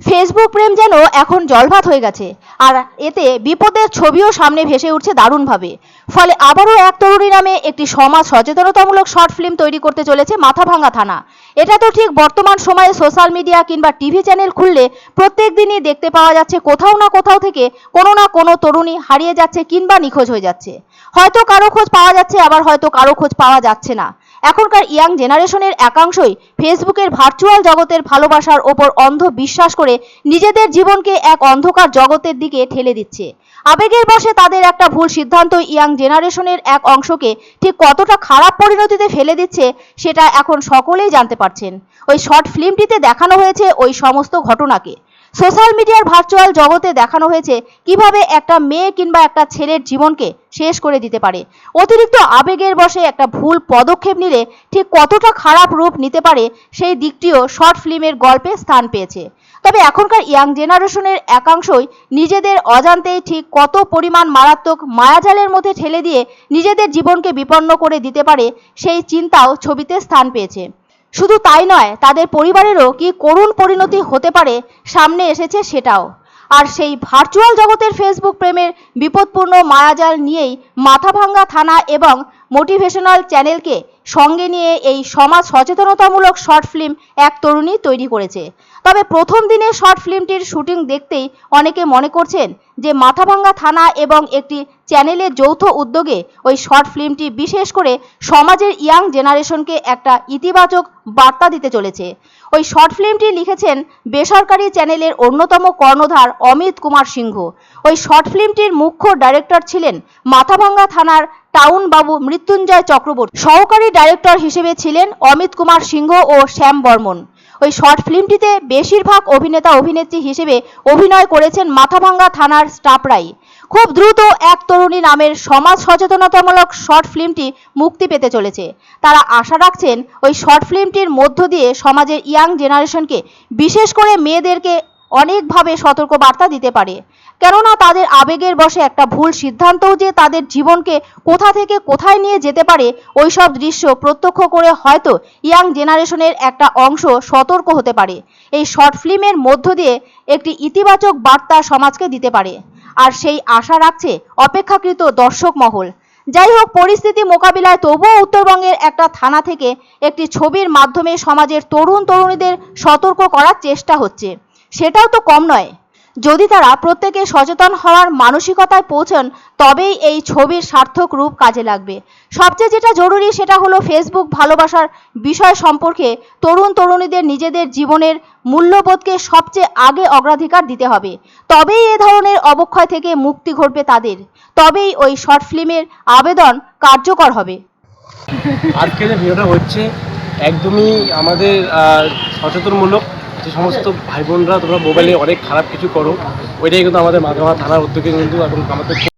Facebook প্রেম যেন এখন জলভাত হয়ে গেছে, আর এতে বিপদের ছবিও সামনে ভেসে উঠছে দারুণভাবে। ফলে আবারও এক তরুণী নামে একটি সমাজ সচেতনতামূলক শর্ট ফিল্ম তৈরি করতে চলেছে মাথাভাঙ্গা থানা। এটা তো ঠিক বর্তমান সময়ে সোশ্যাল মিডিয়া কিংবা টিভি চ্যানেল খুললে প্রত্যেক দিনই দেখতে পাওয়া যাচ্ছে কোথাও না কোথাও থেকে কোনো না কোনো তরুণী হারিয়ে যাচ্ছে কিংবা নিখোঁজ হয়ে যাচ্ছে। হয়তো কারও খোঁজ পাওয়া যাচ্ছে, আবার হয়তো কারও খোঁজ পাওয়া যাচ্ছে না। এখনকার ইয়াং জেনারেশনের একাংশই ফেসবুকের ভার্চুয়াল জগতের ভালোবাসার ওপর অন্ধ বিশ্বাস করে নিজেদের জীবনকে এক অন্ধকার জগতের দিকে ঠেলে দিচ্ছে। আবেগের বশে তাদের একটা ভুল সিদ্ধান্ত ইয়াং জেনারেশনের এক অংশকে ঠিক কতটা খারাপ পরিণতিতে ফেলে দিচ্ছে সেটা এখন সকলেই জানতে পারছেন। ওই শর্ট ফিল্মটিতে দেখানো হয়েছে ওই সমস্ত ঘটনাকে। সোশ্যাল মিডিয়ার ভার্চুয়াল জগতে দেখানো হয়েছে কীভাবে একটা মেয়ে কিংবা একটা ছেলের জীবনকে শেষ করে দিতে পারে। অতিরিক্ত আবেগের বশে একটা ভুল পদক্ষেপ নিলে ঠিক কতটা খারাপ রূপ নিতে পারে সেই দিকটিও শর্ট ফিল্মের গল্পে স্থান পেয়েছে। তবে এখনকার ইয়াং জেনারেশনের একাংশই নিজেদের অজান্তেই ঠিক কত পরিমাণ মারাত্মক মায়াজালের মধ্যে ঠেলে দিয়ে নিজেদের জীবনকে বিপন্ন করে দিতে পারে সেই চিন্তাও ছবিতে স্থান পেয়েছে। শুধু তাই নয়, তাদের পরিবারেরও কি করুণ পরিণতি হতে পারে সামনে এসেছে সেটাও। আর সেই ভার্চুয়াল জগতের ফেসবুক প্রেমের বিপদপূর্ণ মায়াজাল নিয়েই মাথাভাঙ্গা থানা এবং মোটিভেশনাল চ্যানেলকে সঙ্গে নিয়ে এই সমাজ সচেতনতামূলক শর্ট ফিল্ম এক তরুণী তৈরি করেছে। তবে প্রথম দিনের শর্ট ফিল্মটির শুটিং দেখতেই অনেকে মনে করছেন যে মাথাভাঙ্গা থানা এবং একটি চ্যানেলের যৌথ উদ্যোগে ওই শর্ট ফিল্মটি বিশেষ করে সমাজের ইয়াং জেনারেশনকে একটা ইতিবাচক বার্তা দিতে চলেছে। ওই শর্ট ফিল্মটি লিখেছেন বেসরকারি চ্যানেলের অন্যতম কর্ণধার অমিত কুমার সিংহ। ওই শর্ট ফিল্মটির মুখ্য ডাইরেক্টর ছিলেন মাথাভাঙ্গা থানার টাউন বাবু মৃত্যুঞ্জয় চক্রবর্তী। সহকারী ডাইরেক্টর হিসেবে ছিলেন অমিত কুমার সিংহ ও শ্যাম বর্মন। ওই শর্ট ফিল্মটিতে বেশিরভাগ অভিনেতা অভিনেত্রী হিসেবে অভিনয় করেছেন মাথাভাঙ্গা থানার স্টাফরাই খুব দ্রুত এক তরুণী নামের সমাজ সচেতনতামূলক শর্ট ফিল্মটি মুক্তি পেতে চলেছে। তারা আশা রাখছেন ওই শর্ট ফিল্মটির মধ্য দিয়ে সমাজের ইয়াং জেনারেশনকে বিশেষ করে মেয়েদেরকে অনেকভাবে সতর্ক বার্তা দিতে পারে। কেননা তাদের আবেগের বশে একটা ভুল সিদ্ধান্তও যে তাদের জীবনকে কোথা থেকে কোথায় নিয়ে যেতে পারে, ওইসব দৃশ্য প্রত্যক্ষ করে হয়তো ইয়াং জেনারেশনের একটা অংশ সতর্ক হতে পারে। এই শর্ট ফিল্মের মধ্য দিয়ে একটি ইতিবাচক বার্তা সমাজকে দিতে পারে। আর সেই আশা রাখছে অপেক্ষাকৃত দর্শক মহল। যাই হোক, পরিস্থিতি মোকাবিলায় তবুও উত্তরবঙ্গের একটা থানা থেকে একটি ছবির মাধ্যমে সমাজের তরুণ তরুণীদের সতর্ক করার চেষ্টা হচ্ছে। সেটাও তো কম নয়। যদি তারা প্রত্যেকে সচেতন হওয়ার মানসিকতায় পৌঁছন, তবেই এই ছবির সার্থক রূপ কাজে লাগবে। সবচেয়ে যেটা জরুরি সেটা হলো ফেসবুক ভালোবাসার বিষয় সম্পর্কে তরুণ তরুণীদের নিজেদের জীবনের মূল্যবোধকে সবচেয়ে আগে অগ্রাধিকার দিতে হবে। তবেই এ ধরনের অবক্ষয় থেকে মুক্তি ঘটবে তাদের। তবেই ওই শর্ট ফিল্মের আবেদন কার্যকর হবে। আজকে যে ভিডিওটা হচ্ছে, একদমই আমাদের সচেতনমূলক যে সমস্ত ভাই বোনরা তোমরা মোবাইলে অনেক খারাপ কিছু করো, ওইটাই কিন্তু আমাদের মাঝামা থানার উদ্যোগে কিন্তু এখন আমাদের